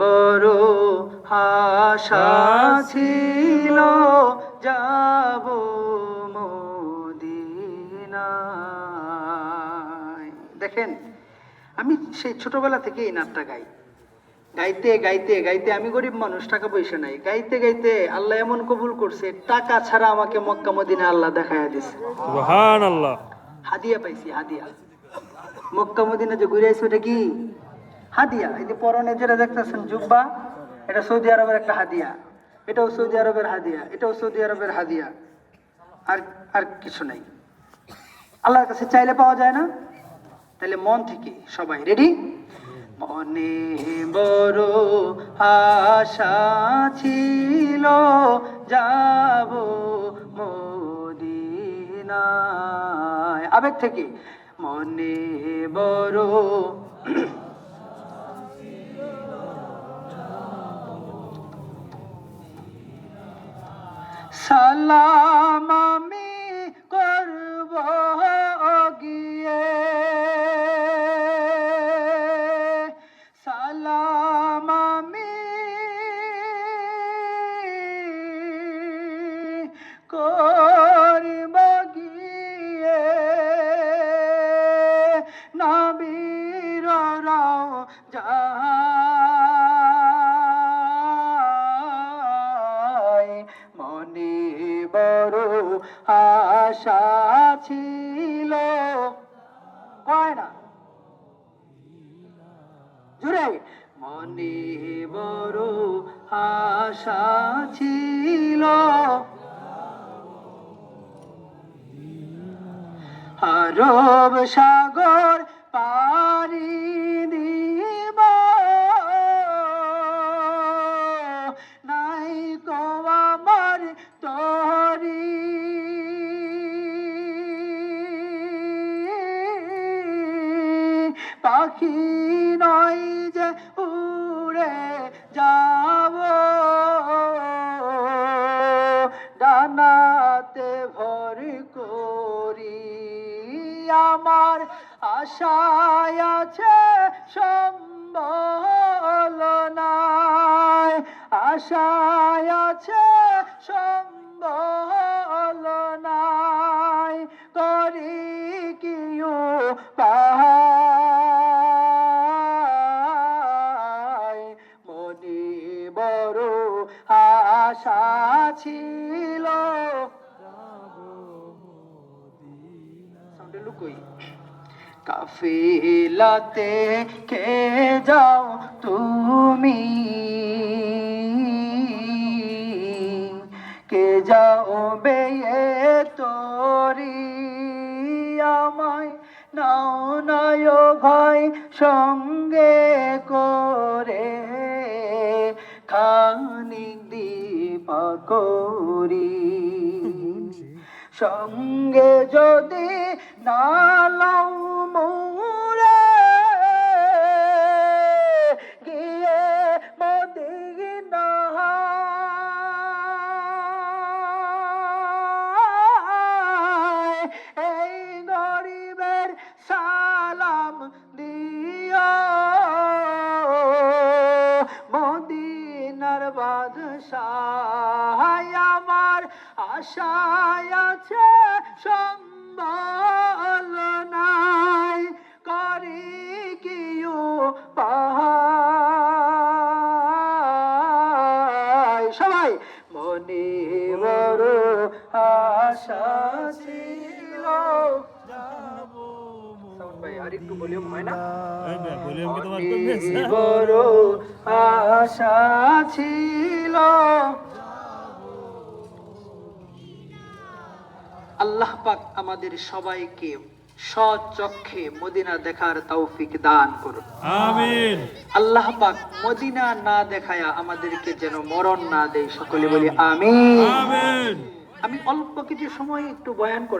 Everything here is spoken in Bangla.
বড় আশা ছিল যাব মদিনায়। দেখেন আমি সেই ছোটবেলা থেকে এই নাটটা গাই। গাইতে গাইতে গাইতে আমি গরিব মানুষ টাকা পয়সা নাই। গাইতে গাইতে আল্লাহ এমন কবুল করছে টাকা ছাড়া আমাকে মক্কা মদিনা আল্লাহ দেখাইয়া দিছে। হাদিয়া পাইছি হাদিয়া। মক্কা মদিনা যে ঘুরে আইছি ওটা কি? হাদিয়া, এই যে পরনে যেটা দেখতেছেন জুব্বা, এটা সৌদি আরবের একটা হাদিয়া। এটাও সৌদি আরবের হাদিয়া, এটাও সৌদি আরবের হাদিয়া। আর আর কিছু নাই। আল্লাহর কাছে চাইলে পাওয়া যায় না তাহলে মন থেকে সবাই রেডি মনে বড় আশা ছিল, যাব মদিনায়। আবেগ থেকে। মনে বড় সালাম আমি করব গিয়ে। সালাম আমি করব গিয়ে। নবীরাও যায় বড় আশা ছিল। কয় না? জুড়ে মনে বড় আশা ছিল। আরব সাগর পাখি নয় যে উড়ে যাব। ডানাতে ভর করি, আমার আশায় আছে সম্বল নাই আশায় আছে আশা ছিল। কাফিলাতে কে যাও তুমি? কে যাও বেয়ে তোরি? আমায় নাও নয় ভাই সঙ্গে করে। খানিক দীপা করি। সঙ্গে যদি নালাও মোরে মদিনার বাদশাহ, আমার আশায় আছে সম্বল নাই, করি কিউ পাহাই সবাই, মনে বড় আশা ছিল। বড় আশা ছিল। আল্লাহ পাক আমাদের সবাইকে সচক্ষে মদিনা দেখার তৌফিক দান করুন। আমিন। আল্লাহ পাক মদিনা না দেখায়া আমাদেরকে যেন মরণ না দেয় সকলে বলি আমিন। আমিন। আমি অল্প কিছু সময় একটু বয়ান